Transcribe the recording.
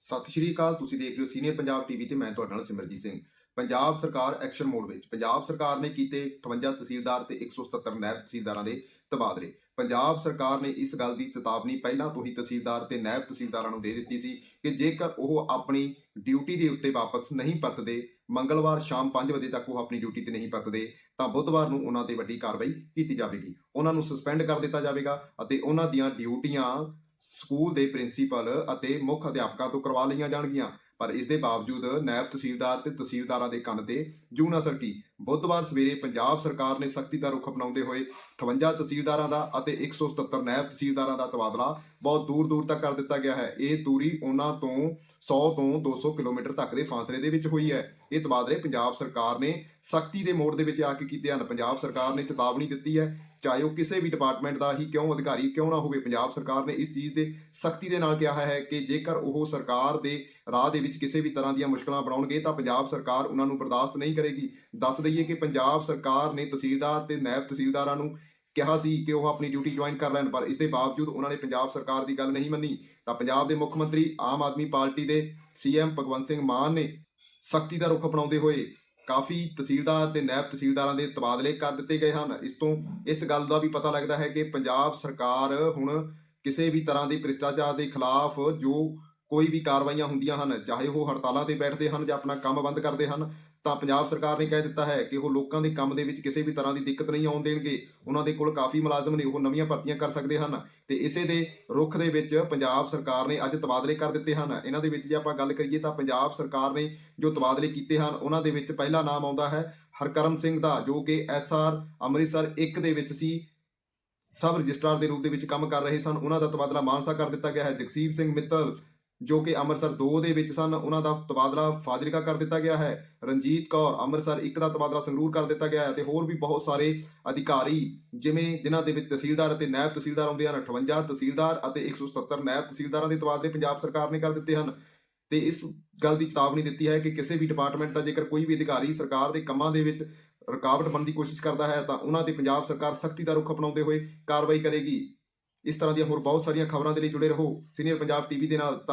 ਸਤਿ ਸ਼੍ਰੀ ਅਕਾਲ, ਤੁਸੀਂ ਦੇਖ ਰਹੇ ਹੋ ਸੀਨੀਅਰ ਪੰਜਾਬ ਟੀਵੀ ਤੇ ਮੈਂ ਤੁਹਾਡੇ ਨਾਲ ਸਿਮਰਜੀਤ ਸਿੰਘ। ਪੰਜਾਬ ਸਰਕਾਰ ਐਕਸ਼ਨ ਮੋਡ ਵਿੱਚ, ਪੰਜਾਬ ਸਰਕਾਰ ਨੇ ਕੀਤੇ 58 ਤਹਿਸੀਲਦਾਰ ਤੇ 177 ਨਾਇਬ ਤਹਿਸੀਲਦਾਰਾਂ ਦੇ ਤਬਾਦਲੇ। ਪੰਜਾਬ ਸਰਕਾਰ ਨੇ ਇਸ ਗੱਲ ਦੀ ਚੇਤਾਵਨੀ ਪਹਿਲਾਂ ਤੋਂ ਹੀ ਤਹਿਸੀਲਦਾਰ ਤੇ ਨਾਇਬ ਤਹਿਸੀਲਦਾਰਾਂ ਨੂੰ ਦੇ ਦਿੱਤੀ ਸੀ ਕਿ ਜੇਕਰ ਉਹ ਆਪਣੀ ਡਿਊਟੀ ਦੇ ਉੱਤੇ ਵਾਪਸ ਨਹੀਂ ਪਰਤਦੇ, ਮੰਗਲਵਾਰ ਸ਼ਾਮ 5 ਵਜੇ ਤੱਕ ਉਹ ਆਪਣੀ ਡਿਊਟੀ ਤੇ ਨਹੀਂ ਪਰਤਦੇ, ਤਾਂ ਬੁੱਧਵਾਰ ਨੂੰ ਉਹਨਾਂ ਤੇ ਵੱਡੀ ਕਾਰਵਾਈ ਕੀਤੀ ਜਾਵੇਗੀ। ਉਹਨਾਂ ਨੂੰ ਸਸਪੈਂਡ ਕਰ ਦਿੱਤਾ ਜਾਵੇਗਾ ਅਤੇ ਉਹਨਾਂ ਦੀਆਂ ਡਿਊਟੀਆਂ ਸਕੂਲ ਦੇ ਪ੍ਰਿੰਸੀਪਲ ਅਤੇ ਮੁੱਖ ਅਧਿਆਪਕਾਂ ਤੋਂ ਕਰਵਾ ਲਈਆਂ ਜਾਣਗੀਆਂ। ਪਰ ਇਸ ਦੇ ਬਾਵਜੂਦ ਨਾਇਬ ਤਹਿਸੀਲਦਾਰ ਤੇ ਤਹਿਸੀਲਦਾਰਾਂ ਦੇ ਕੰਨ ਤੇ ਜੂ ਨਾ ਸਰਕੀ ਬੁੱਧਵਾਰ ਸਵੇਰੇ ਪੰਜਾਬ ਸਰਕਾਰ ਨੇ ਸਖਤੀ ਦਾ ਰੁਖ ਅਪਣਾਉਂਦੇ ਹੋਏ 58 ਤਹਿਸੀਲਦਾਰਾਂ ਦਾ ਅਤੇ 177 ਨਾਇਬ ਤਹਿਸੀਲਦਾਰਾਂ ਦਾ ਤਬਾਦਲਾ ਬਹੁਤ ਦੂਰ ਦੂਰ ਤੱਕ ਕਰ ਦਿੱਤਾ ਗਿਆ ਹੈ। ਇਹ ਦੂਰੀ ਉਹਨਾਂ ਤੋਂ 100 ਤੋਂ 200 ਕਿਲੋਮੀਟਰ ਤੱਕ ਦੇ ਫਾਸਲੇ ਦੇ ਵਿੱਚ ਹੋਈ ਹੈ। ਇਹ ਤਬਾਦਲੇ ਪੰਜਾਬ ਸਰਕਾਰ ਨੇ ਸਖਤੀ ਦੇ ਮੋੜ ਦੇ ਵਿੱਚ ਆ ਕੇ ਕੀਤੇ ਹਨ। ਪੰਜਾਬ ਸਰਕਾਰ ਨੇ ਚੇਤਾਵਨੀ ਦਿੱਤੀ ਹੈ, ਚਾਹੇ ਉਹ ਕਿਸੇ ਵੀ ਡਿਪਾਰਟਮੈਂਟ ਦਾ ਹੀ ਕਿਉਂ ਅਧਿਕਾਰੀ ਕਿਉਂ ਨਾ ਹੋਵੇ, ਪੰਜਾਬ ਸਰਕਾਰ ਨੇ ਇਸ ਚੀਜ਼ ਦੇ ਸਖਤੀ ਦੇ ਨਾਲ ਕਿਹਾ ਹੈ ਕਿ ਜੇਕਰ ਉਹ ਸਰਕਾਰ ਦੇ ਰਾਹ ਦੇ ਵਿੱਚ ਕਿਸੇ ਵੀ ਤਰ੍ਹਾਂ ਦੀਆਂ ਮੁਸ਼ਕਲਾਂ ਬਣਾਉਣਗੇ ਤਾਂ ਪੰਜਾਬ ਸਰਕਾਰ ਉਹਨਾਂ ਨੂੰ ਬਰਦਾਸ਼ਤ ਨਹੀਂ ਕਰੇਗੀ। ਦੱਸ ਦਈਏ ਕਿ ਪੰਜਾਬ ਸਰਕਾਰ ਨੇ ਤਹਿਸੀਲਦਾਰ ਤੇ ਨਾਇਬ ਤਹਿਸੀਲਦਾਰਾਂ ਨੂੰ ਕਿਹਾ ਸੀ ਕਿ ਉਹ ਆਪਣੀ ਡਿਊਟੀ ਜੁਆਇਨ ਕਰ ਲੈਣ, ਪਰ ਇਸ ਦੇ ਬਾਵਜੂਦ ਉਹਨਾਂ ਨੇ ਪੰਜਾਬ ਸਰਕਾਰ ਦੀ ਗੱਲ ਨਹੀਂ ਮੰਨੀ। ਤਾਂ ਪੰਜਾਬ ਦੇ ਮੁੱਖ ਮੰਤਰੀ, ਆਮ ਆਦਮੀ ਪਾਰਟੀ ਦੇ ਸੀਐਮ ਭਗਵੰਤ ਸਿੰਘ ਮਾਨ ਨੇ ਸਖਤੀ ਦਾ ਰੁਖ ਅਪਣਾਉਂਦੇ ਹੋਏ ਕਾਫੀ ਤਹਿਸੀਲਦਾਰ ਤੇ ਨਾਇਬ ਤਹਿਸੀਲਦਾਰਾਂ ਦੇ ਤਬਾਦਲੇ ਕਰ ਦਿੱਤੇ ਗਏ ਹਨ। ਇਸ ਤੋਂ ਇਸ ਗੱਲ ਦਾ ਵੀ ਪਤਾ ਲੱਗਦਾ ਹੈ ਕਿ ਪੰਜਾਬ ਸਰਕਾਰ ਹੁਣ ਕਿਸੇ ਵੀ ਤਰ੍ਹਾਂ ਦੇ ਭ੍ਰਿਸ਼ਟਾਚਾਰ ਦੇ ਖਿਲਾਫ ਜੋ ਕੋਈ ਵੀ ਕਾਰਵਾਈਆਂ ਹੁੰਦੀਆਂ ਹਨ, ਚਾਹੇ ਉਹ ਹੜਤਾਲਾਂ ਤੇ ਬੈਠਦੇ ਹਨ ਜਾਂ ਆਪਣਾ ਕੰਮ ਬੰਦ ਕਰਦੇ ਹਨ, ਤਾਂ ਪੰਜਾਬ ਸਰਕਾਰ ਨੇ ਕਹਿ ਦਿੱਤਾ ਹੈ ਕਿ ਉਹ ਲੋਕਾਂ ਦੇ ਕੰਮ ਦੇ ਵਿੱਚ ਕਿਸੇ ਵੀ ਤਰ੍ਹਾਂ ਦੀ ਦਿੱਕਤ ਨਹੀਂ ਆਉਣ ਦੇਣਗੇ। ਉਹਨਾਂ ਦੇ ਕੋਲ ਕਾਫੀ ਮੁਲਾਜ਼ਮ ਨੇ, ਉਹ ਨਵੀਆਂ ਭਰਤੀਆਂ ਕਰ ਸਕਦੇ ਹਨ। ਤੇ ਇਸੇ ਦੇ ਰੁਖ ਦੇ ਵਿੱਚ ਪੰਜਾਬ ਸਰਕਾਰ ਨੇ ਅੱਜ ਤਬਾਦਲੇ ਕਰ ਦਿੱਤੇ ਹਨ। ਇਹਨਾਂ ਦੇ ਵਿੱਚ ਜੇ ਆਪਾਂ ਗੱਲ ਕਰੀਏ ਤਾਂ ਪੰਜਾਬ ਸਰਕਾਰ ਨੇ ਜੋ ਤਬਾਦਲੇ ਕੀਤੇ ਹਨ, ਉਹਨਾਂ ਦੇ ਵਿੱਚ ਪਹਿਲਾ ਨਾਮ ਆਉਂਦਾ ਹੈ ਹਰਕਰਮ ਸਿੰਘ ਦਾ, ਜੋ ਕਿ ਐਸਆਰ ਅੰਮ੍ਰਿਤਸਰ 1 ਦੇ ਵਿੱਚ ਸੀ। ਸਬ ਰਜਿਸਟਰਾਰ ਦੇ ਰੂਪ ਦੇ ਵਿੱਚ ਕੰਮ ਕਰ ਰਹੇ ਸਨ। ਉਹਨਾਂ ਦਾ ਤਬਾਦਲਾ ਮਾਨਸਾ ਕਰ ਦਿੱਤਾ ਗਿਆ ਹੈ। ਜਗਸੀਰ ਸਿੰਘ ਮਿੱਤਲ ਜੋ ਕਿ ਅੰਮ੍ਰਿਤਸਰ 2 ਦੇ ਵਿੱਚ ਸਨ, ਉਹਨਾਂ ਦਾ ਤਬਾਦਲਾ ਫਾਜ਼ਿਲਕਾ ਕਰ ਦਿੱਤਾ ਗਿਆ ਹੈ। ਰਣਜੀਤ ਕੌਰ ਅੰਮ੍ਰਿਤਸਰ 1 ਦਾ ਤਬਾਦਲਾ ਸੰਗਰੂਰ ਕਰ ਦਿੱਤਾ ਗਿਆ ਹੈ ਤੇ ਹੋਰ ਵੀ ਬਹੁਤ ਸਾਰੇ ਅਧਿਕਾਰੀ ਜਿਵੇਂ ਜਿਨ੍ਹਾਂ ਦੇ ਵਿੱਚ ਤਹਿਸੀਲਦਾਰ ਅਤੇ ਨਾਇਬ ਤਹਿਸੀਲਦਾਰ ਆਉਂਦੇ ਹਨ 58 ਤਹਿਸੀਲਦਾਰ ਅਤੇ 177 ਨਾਇਬ ਤਹਿਸੀਲਦਾਰਾਂ ਦੇ ਤਬਾਦਲੇ ਪੰਜਾਬ ਸਰਕਾਰ ਨੇ ਕਰ ਦਿੱਤੇ ਹਨ। ਤੇ ਇਸ ਗੱਲ ਦੀ ਚੇਤਾਵਨੀ ਦਿੱਤੀ ਹੈ ਕਿ ਕਿਸੇ ਵੀ ਡਿਪਾਰਟਮੈਂਟ ਦਾ ਜੇਕਰ ਕੋਈ ਵੀ ਅਧਿਕਾਰੀ ਸਰਕਾਰ ਦੇ ਕੰਮਾਂ ਦੇ ਵਿੱਚ ਰੁਕਾਵਟ ਬਣਨ ਦੀ ਕੋਸ਼ਿਸ਼ ਕਰਦਾ ਹੈ, ਤਾਂ ਉਹਨਾਂ ਤੇ ਪੰਜਾਬ ਸਰਕਾਰ ਸਖਤੀ ਦਾ ਰੁਖ ਅਪਣਾਉਂਦੇ ਹੋਏ ਕਾਰਵਾਈ ਕਰੇਗੀ। ਇਸ ਤਰ੍ਹਾਂ ਦੀਆਂ ਹੋਰ ਬਹੁਤ ਸਾਰੀਆਂ ਖਬਰਾਂ ਦੇ ਲਈ ਜੁੜੇ ਰਹੋ। ਸੀਨੀਅਰ ਪੰਜਾਬ ਟੀਵੀ ਦੇ ਨਾਲ ਧੰਨ-